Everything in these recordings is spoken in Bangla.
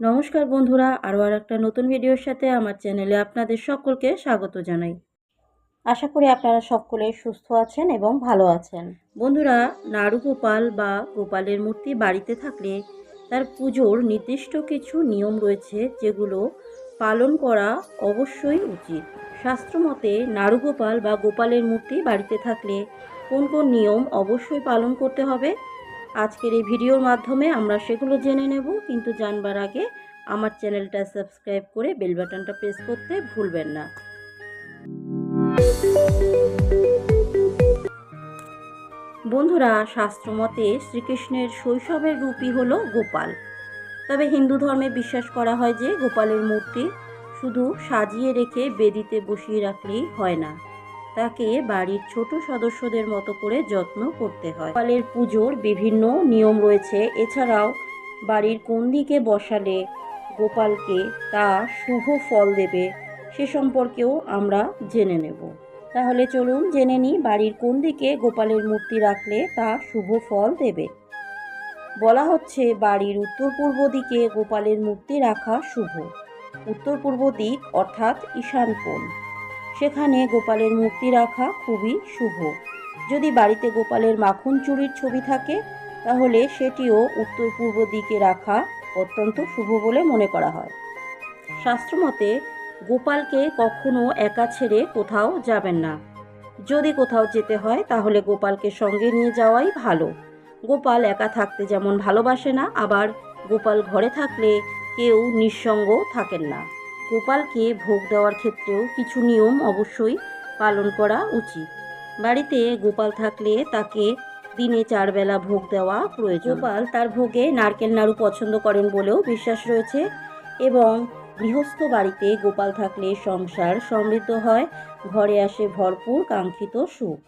নমস্কার বন্ধুরা, আরও আর একটা নতুন ভিডিওর সাথে আমার চ্যানেলে আপনাদের সকলকে স্বাগত জানাই। আশা করি আপনারা সকলে সুস্থ আছেন এবং ভালো আছেন। বন্ধুরা নাড়ু গোপাল বা গোপালের মূর্তি বাড়িতে থাকলে তার পুজোর নির্দিষ্ট কিছু নিয়ম রয়েছে যেগুলো পালন করা অবশ্যই উচিত। শাস্ত্রমতে নাড়ু গোপাল বা গোপালের মূর্তি বাড়িতে থাকলে কোন কোন নিয়ম অবশ্যই পালন করতে হবে? আজকের এই ভিডিওর মাধ্যমে আমরা সেগুলো জেনে নেব, কিন্তু জানবার আগে আমার চ্যানেলটা সাবস্ক্রাইব করে বেল বাটনটা প্রেস করতে ভুলবেন না। বন্ধুরা, শাস্ত্রমতে শ্রীকৃষ্ণের শৈশবের রূপই হল গোপাল। তবে হিন্দু ধর্মে বিশ্বাস করা হয় যে গোপালের মূর্তি শুধু সাজিয়ে রেখে বেদিতে বসিয়ে রাখলেই হয় না। তাকে বাড়ির ছোট সদস্যদের মতো করে যত্ন করতে হয়। গোপালের পুজোর বিভিন্ন নিয়ম রয়েছে। এছাড়াও বাড়ির কোন দিকে বসালে গোপালকে তা শুভ ফল দেবে, সে সম্পর্কেও আমরা জেনে নেব। তাহলে চলুন জেনে নিই বাড়ির কোন দিকে গোপালের মূর্তি রাখলে তা শুভ ফল দেবে। বলা হচ্ছে বাড়ির উত্তর পূর্ব দিকে গোপালের মূর্তি রাখা শুভ। উত্তর পূর্ব দিক অর্থাৎ ঈশান কোণ। সেখানে গোপালের মূর্তি রাখা খুবই শুভ। যদি বাড়িতে গোপালের মাখন চুরির ছবি থাকে, তাহলে সেটিও উত্তর পূর্ব দিকে রাখা অত্যন্ত শুভ বলে মনে করা হয়। শাস্ত্রমতে, গোপালকে কখনো একা ছেড়ে কোথাও যাবেন না। যদি কোথাও যেতে হয়, তাহলে গোপালকে সঙ্গে নিয়ে যাওয়াই ভালো। গোপাল একা থাকতে যেমন ভালোবাসে না, আবার গোপাল ঘরে থাকলে কেউ নিঃসঙ্গ থাকেন না। গোপালকে ভোগ দেওয়ার ক্ষেত্রেও কিছু নিয়ম অবশ্যই পালন করা উচিত। বাড়িতে গোপাল থাকলে তাকে দিনে চার বেলা ভোগ দেওয়া প্রয়োজন। গোপাল তার ভোগে নারকেল নাড়ু পছন্দ করেন বলেও বিশ্বাস রয়েছে এবং গৃহস্থ বাড়িতে গোপাল থাকলে সংসার সমৃদ্ধ হয়, ঘরে আসে ভরপুর কাঙ্ক্ষিত সুখ।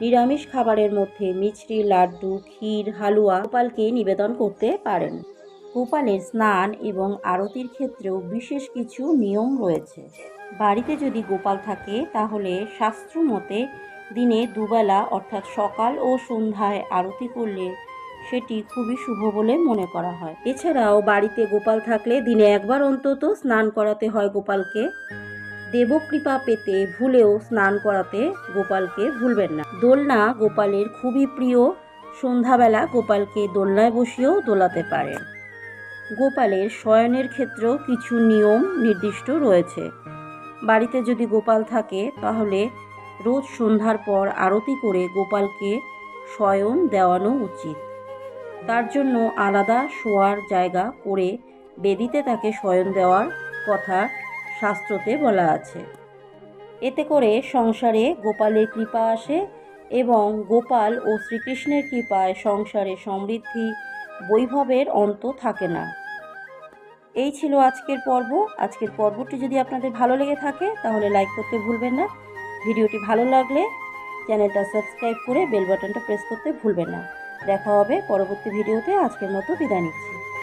নিরামিষ খাবারের মধ্যে মিছরি, লাড্ডু, ক্ষীর, হালুয়া গোপালকে নিবেদন করতে পারেন। গোপালের স্নান এবং আরতির ক্ষেত্রেও বিশেষ কিছু নিয়ম রয়েছে। বাড়িতে যদি গোপাল থাকে, তাহলে শাস্ত্র মতে দিনে দুবেলা, অর্থাৎ সকাল ও সন্ধ্যায় আরতি করলে সেটি খুবই শুভ বলে মনে করা হয়। এছাড়াও বাড়িতে গোপাল থাকলে দিনে একবার অন্তত স্নান করাতে হয় গোপালকে। দেবকৃপা পেতে ভুলেও স্নান করাতে গোপালকে ভুলবেন না। দোলনা গোপালের খুবই প্রিয়। সন্ধ্যাবেলা গোপালকে দোলনায় বসিয়েও দোলাতে পারেন। গোপালের শয়নের ক্ষেত্রেও কিছু নিয়ম নির্দিষ্ট রয়েছে। বাড়িতে যদি গোপাল থাকে, তাহলে রোজ সন্ধ্যার পর আরতি করে গোপালকে শয়ন দেওয়ানো উচিত। তার জন্য আলাদা শোয়ার জায়গা করে বেদিতে তাকে শয়ন দেওয়ার কথা শাস্ত্রতে বলা আছে। এতে করে সংসারে গোপালের কৃপা আসে এবং গোপাল ও শ্রীকৃষ্ণের কৃপায় সংসারে সমৃদ্ধি বৈভবের অন্ত থাকে না। এই ছিল আজকের পর্ব। আজকের পর্বটি যদি আপনাদের ভালো লেগে থাকে, তাহলে লাইক করতে ভুলবেন না। ভিডিওটি ভালো লাগলে চ্যানেলটা সাবস্ক্রাইব করে বেল বাটনটা প্রেস করতে ভুলবেন না। দেখা হবে পরবর্তী ভিডিওতে। আজকের মতো বিদায় নিচ্ছি।